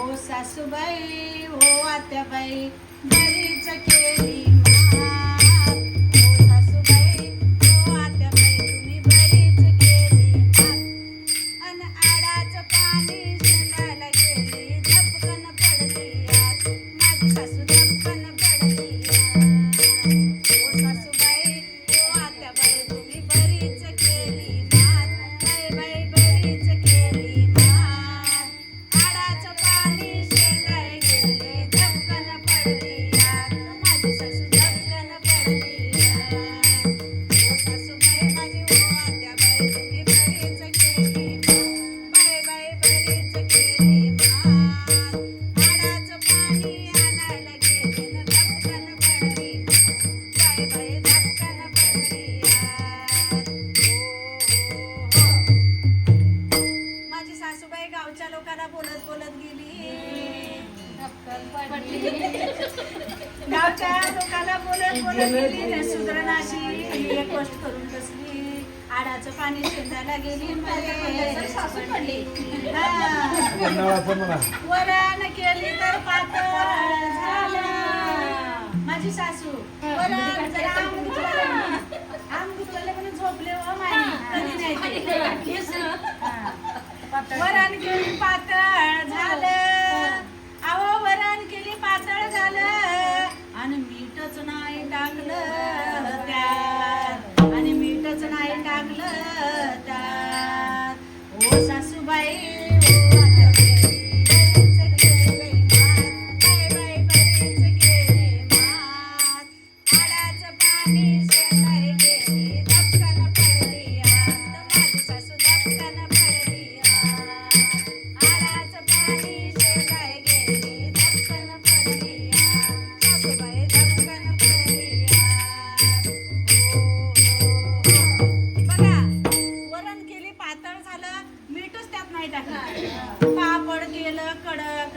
ओ सासूबाई ओ आत्याबाई घरीच केली मा गावच्या बोलत बोलत गेली करून बसली. आडाचं पाणी शेंदायला गेली. मध्ये केली तर पातळ. माझी सासू. आम दुखलं आम झोपले हो माई. कधी नाही वरण केली पातळ. esa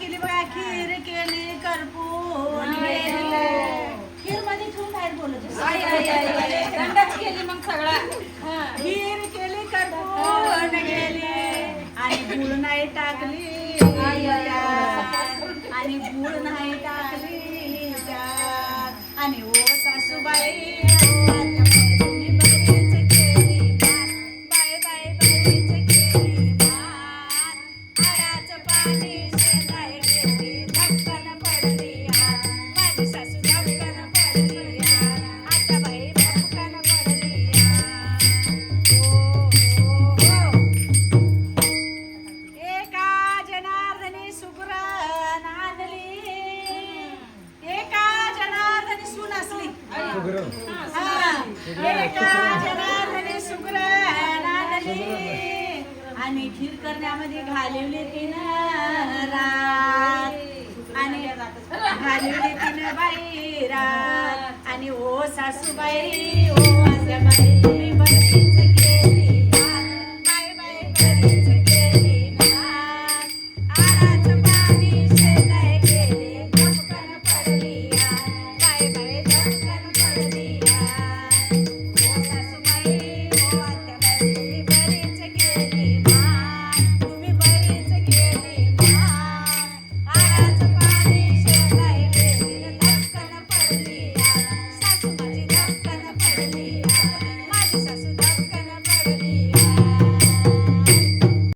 केली बघा खीर केली कर्पूर खीरमध्ये ठेवून बाहेर बोलत दंडच केली मग सगळा. खीर केली कर्पूर गेली. आणि गुळ नाही टाकली आणि गुळ नाही टाकली आणि ओ सासूबाई शुभ्र शुभ्र आणि खीर करण्यामध्ये घालवले तिनं रात. आणि घालवले तिनं बाई रात. आणि ओ सासूबाई ओ माझ्या बाई बाई